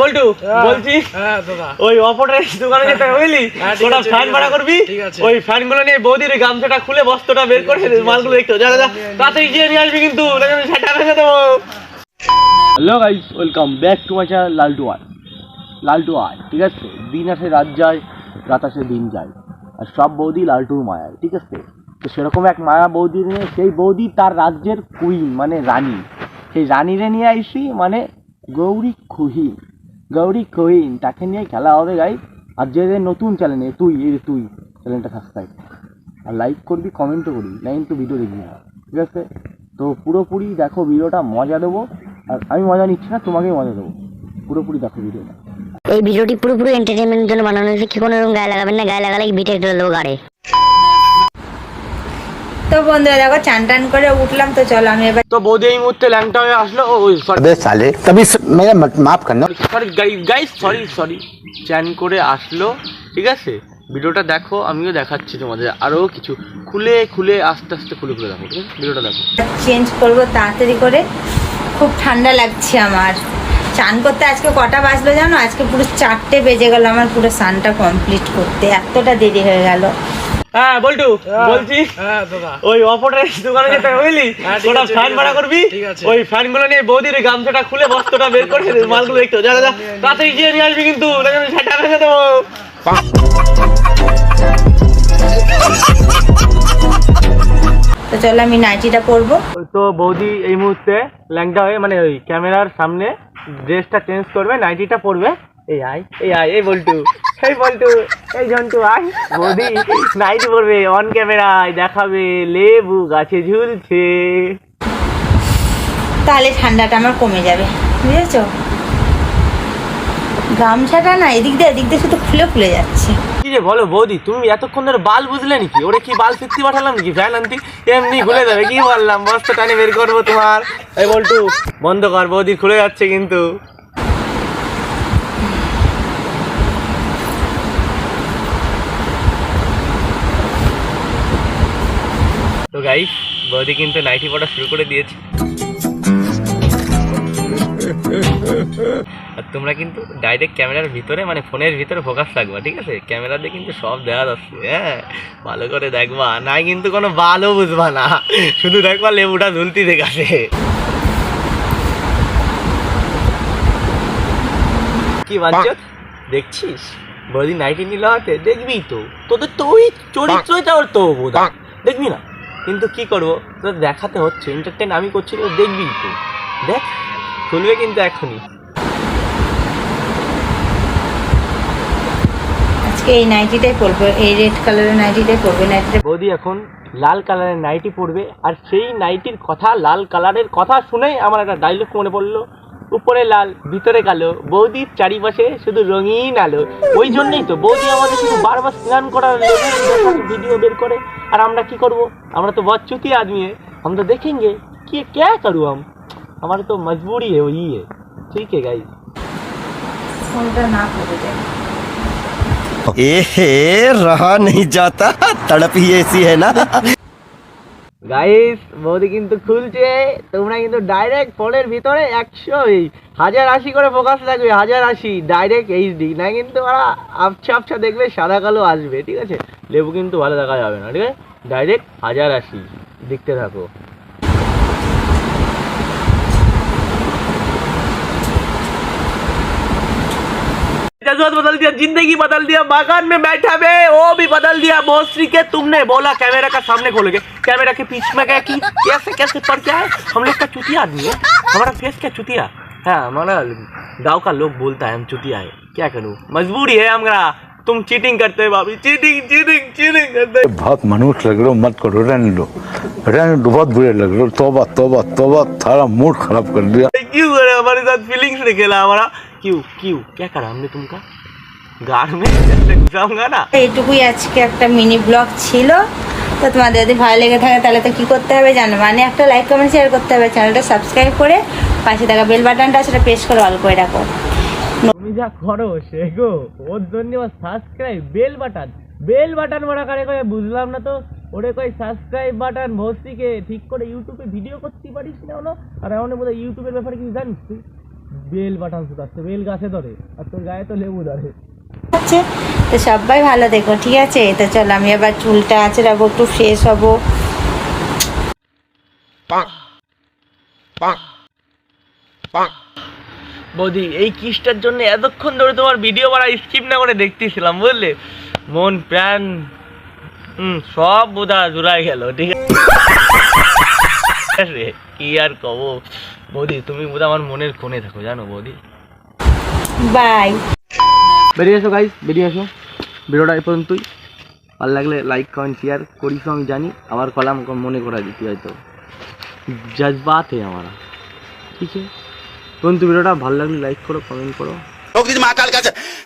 বল্টু বলছি হ্যাঁ ওই অপরের দোকানে যেতে বুঝলি? হ্যাঁ, ওটা ফ্যান ভাড়া করবি? ওই ফ্যানগুলো নিয়ে বৌদির গামছাটা খুলে বস্তাটা বের করে মালগুলো দেখতে হবে। যা যা, তাড়াতাড়ি গিয়ে নিয়ে আসবি কিন্তু সেটা ভেঙে দেবো hello guys welcome back to my channel Laltu আয় ঠিক আছে? দিন আসে রাত যায় রাত আসে দিন যায়। আর সব বৌদি লালটুর মায়া ঠিক আছে? তো সেরকম এক মায়া বৌদি নিয়ে সেই বৌদি তার রাজ্যের কুইন মানে রানী। সেই রানীরে নিয়ে আইসি মানে গৌরী খুহিন গৌরী কুইন তাকে নিয়ে খেলা হবে গাই আর যে যে নতুন চ্যানেলে তুই, এই তুই চ্যানেলটা সাবস্ক্রাইব আর লাইক করবি কমেন্টও করবি না তো ভিডিও দেখবি না। ঠিক আছে? তো পুরোপুরি দেখো ভিডিওটা, মজা দেবো। আর আমি মজা নিচ্ছি না, তোমাকেই মজা দেবো। পুরোপুরি দেখো ভিডিওটা। এই ভিডিওটি পুরোপুরি এন্টারটেনমেন্টের জন্য বানানো হয়েছে। কি কোনো রকম গায়ে লাগাবেন না, গায়ে লাগালে ভিডিও একটু দেবো গাড়ে তো বন্ধুরা দেখো চান টান করে উঠলাম তো চলো আমি এবার তো বৌদি এই মুহূর্তে ল্যাংটা হয়ে আসলো। ও সরি সালে তবে মেরা মাফ করনা সরি গাইস সরি সরি চান করে আসলো ঠিক আছে? ভিডিওটা দেখো আমিও দেখাচ্ছি তোমাদের। আরও কিছু খুলে খুলে আস্তে আস্তে খুলে খুলে দেখো ঠিক আছে? ভিডিওটা দেখো। চেঞ্জ করব তাড়াতাড়ি করে। খুব ঠান্ডা লাগছে আমার। চান করতে আজকে কটা বাজলো জানো? আজকে পুরো চারটে বেজে গেল আমার পুরো স্নানটা কমপ্লিট করতে। এতটা দেরি হয়ে গেলো। হ্যাঁ বল্টু বলছি হ্যাঁ ওই অপরের দোকানে যেতে বুঝলি? হ্যাঁ, ওটা ফ্যান ভাড়া করবি? ওই ফ্যানগুলো নিয়ে বৌদির গামছাটা খুলে বস্তাটা বের করে মালগুলো দেখতে। যা যা, যা তাড়াতাড়ি গিয়ে নিয়ে আসবি কিন্তু নাহলে আমি সেটা ভেঙে দেবো। তো চলো আমি নাইটিটা পরবো। তো বৌদি এই মুহূর্তে ল্যাংটা হয়ে মানে ওই ক্যামেরার সামনে ড্রেসটা চেঞ্জ করবে নাইটিটা পরবে। এই আয় এই আয় এই বল্টু এই বল্টু এই জন্টু আয় বৌদি নাইটি পরবে অন ক্যামেরায় দেখাবে লেবু গাছে ঝুলছে। তাহলে ঠান্ডাটা আমার কমে যাবে বুঝেছ? গামছাটা না এদিক দিয়ে এদিক দিয়ে শুধু খুলে খুলে যাচ্ছে। কি রে বলো বৌদি তুমি এতক্ষণ ধরে বাল বুঝলে নাকি? ওরে কি বাল ফিরতে পাঠালাম নাকি? ফ্যান আনতি এমনি খুলে যাবে কি বললাম? বস্তা টানে বের করব তোমার। এই বল্টু বন্ধ কর বৌদি খুলে যাচ্ছে কিন্তু। তো গাইস বৌদি কিন্তু নাইটি পড়া শুরু করে দিয়েছে। আর তোমরা কিন্তু ডাইরেক্ট ক্যামেরার ভিতরে মানে ফোনের ভিতরে ফোকাস রাখবা, ঠিক আছে? ক্যামেরা দিয়ে কিন্তু সব দেখা যাচ্ছে হ্যাঁ? ভালো করে দেখবা, নাই কিন্তু কোনো বালও বুঝবা না। শুধু দেখবা লেবুটা ঝুলতি দেখাছে কি বাচ্চা দেখছিস? বৌদি নাইটি নিল হাতে, দেখবি তো? তোদের তো ওই চরিত্রটা ওর তো বোধা দেখবি না? কিন্তু কি করব? তোদের দেখাতে হচ্ছে এন্টারটেন আমি করছি তো দেখবি তো দেখ খুলবে কিন্তু এখনই। আজকে এই নাইটিটাই পরবো এই রেড কালারের নাইটিটাই পরবো নাইটিটা বৌদি এখন লাল কালারের নাইটি পরবে আর সেই নাইটির কথা লাল কালারের কথা শুনেই আমার একটা ডায়লগ মনে পড়ল। উপরে লাল ভিতরে কালো বৌদির চারিপাশে শুধু রঙিন আলো ওই জন্যই তো বৌদি আমাদের শুধু বারবার স্নান করার ভিডিও বের করে আর আমরা কি করব আমরা তো बहुत चुती आदमी है हम तो देखेंगे कि ये क्या करूँ हम हमारी तो मजबूरी है वही है ठीक है गाइस ফোনটা না পরে যায় ए रहा नहीं जाता तड़प ही ऐसी है না গাইস মোদি কিন্তু খুলছে। তোমরা কিন্তু ডাইরেক্ট ফোনের ভিতরে একশো হাজার আশি করে ফোকাস লাগবে হাজার আশি। ডাইরেক্ট এইচডি না কিন্তু ওরা আবছা আবছা দেখবে, সাদা কালো আসবে, ঠিক আছে? লেবু কিন্তু ভালো দেখা যাবে না, ঠিক আছে? ডাইরেক্ট হাজার আশি। দেখতে থাকো। जज्बात बदल दिया ज़िंदगी बदल दिया मकान में बैठा बे वो भी बदल दिया। भोसरी के तुमने बोला कैमरा का सामने खोलोगे कैमरा के पीछे में गया कि कैसे कैसे पड़ क्या है? हम लोग का चुतिया आदमी है। हमारा फेस क्या चुतिया? हाँ हमारा गाँव का लोग बोलता है हम चुतिया है। क्या करूँ? मजबूरी है हमारा। तुम चीटिंग करते हो भाभी। चीटिंग चीटिंग चीटिंग करते हो। बहुत मनुष्य लग रहे हो मत करो रहने दो। रहने दो बहुत बुरे लग रहे हो। तोबा तोबा तोबा थारा मूड खराब कर दिया। क्यों करे हमारे साथ फीलिंग्स ने खेला हमारा। क्यों क्यों क्या करा हमने तुमका गाड़ में ऐसे घुसाऊंगा ना এইটুকুই আজকে একটা মিনি ব্লগ ছিল তো তোমাদের যদি ভালো লেগে থাকে তাহলে তো কি করতে হবে জানো মানে একটা লাইক কমেন্ট শেয়ার করতে হবে চ্যানেলটা সাবস্ক্রাইব করে পাশে থাকা বেল বাটনটা সেটা প্রেস করে অল করে রাখো তুমি যা করো সে গো ওর জন্য subscribe bell button bell button মারা করে কয়ে বুঝলাম না তো ওরে কই সাবস্ক্রাইব বাটন ভর্তিকে ঠিক করে ইউটিউবে ভিডিও করতে পারিস না হলো আর এমন বোধ ইউটিউবের ব্যাপারে কিছু জানিস তুই বেল বাটান শুধাচ্ছে বেল গাছে ধরে আর তোর গায়ে তো লেবু ধরে। হচ্ছে তো সবাই ভালো দেখো ঠিক আছে? তো চলো আমি আবার চুলটা আঁচড়াবো একটু ফ্রেশ হব। বৌদি এই কিসটার জন্য এতক্ষণ ধরে তোমার ভিডিও বাড়া স্কিপ না করে দেখতেছিলাম বুঝলে? মন প্রাণ হুম সব বোধা জোড়ায় গেল ঠিক আছে? কি আর কব? বৌদি তুমি বোধ আমার মনের কোণে থাকো জানো বৌদি বাই বেরিয়ে এসো গাইস বেরিয়ে এসো ভিডিওটা এই পর্যন্তই ভালো লাগলে লাইক কমেন্ট শেয়ার করিস আমি জানি আমার কলাম মনে করা দিতে হয়তো জজবাত है हमारा ठीक है পর্যন্ত ভিডিওটা ভালো লাগলে লাইক করো কমেন্ট করো ठोक दीजिए महाकाल का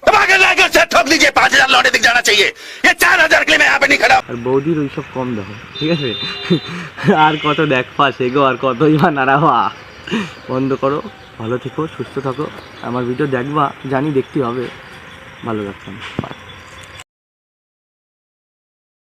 धमाके लाकर से ठोक दीजिए पाँच हजार लौटे दिख जाना चाहिए ये चार हजार के लिए मैं यहाँ पे नहीं खड़ा আর বৌদির ওইসব কম দেখো ঠিক আছে আর কত দেখবা সেগো আর কতই বা নাড়াবা বন্ধ করো ভালো থেকো সুস্থ থাকো। আমার ভিডিও দেখবা জানি দেখতে হবে। ভালো বাই